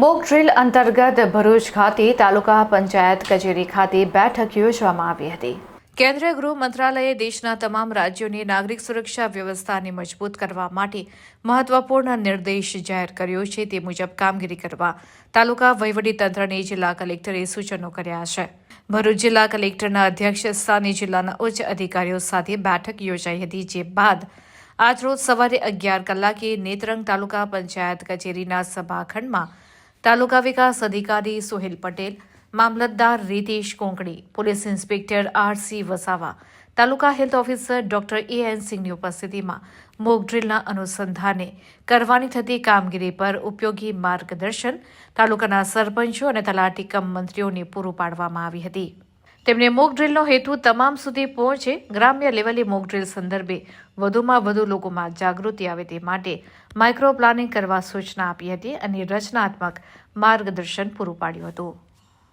Mock drill અંતર્ગત ભરૂચ ખાતે તાલુકા પંચાયત કચેરી ખાતે બેઠક યોજવામાં આવી હતી. કેન્દ્રીય ગૃહ મંત્રાલયે દેશના તમામ રાજ્યોની નાગરિક સુરક્ષા વ્યવસ્થાને મજબૂત કરવા માટે મહત્વપૂર્ણ નિર્દેશ જાહેર કર્યો છે. તે મુજબ કામગીરી કરવા તાલુકા વહીવટીતંત્રને જિલ્લા કલેક્ટરે સૂચનો કર્યા છે. ભરૂચ જિલ્લા કલેક્ટરના અધ્યક્ષ સ્થાને જિલ્લાના ઉચ્ચ અધિકારીઓ સાથે બેઠક યોજાઈ હતી, જે બાદ આજરોજ સવારે અગિયાર કલાકે નેત્રંગ તાલુકા પંચાયત કચેરીના સભાખંડમાં તાલુકા વિકાસ અધિકારી સોહેલ પટેલ, મામલતદાર Ritesh Konkani, police inspector RC Vasava, taluka health officer doctor A N સિંહની ઉપસ્થિતિમાં મોક ડ્રીલના અનુસંધાને કરવાની થતી કામગીરી પર ઉપયોગી માર્ગદર્શન તાલુકાના સરપંચો અને તલાટી કમ મંત્રીઓને પૂરું પાડવામાં આવી હતી. તેમણે મોક ડ્રીલનો હેતુ તમામ સુધી પહોંચે ગ્રામ્ય લેવલે મોક ડ્રીલ સંદર્ભે વધુમાં વધુ લોકોમાં જાગૃતિ આવે તે માટે માઇક્રો પ્લાનિંગ કરવા સૂચના આપી હતી અને રચનાત્મક માર્ગદર્શન પૂરું પાડ્યું હતું.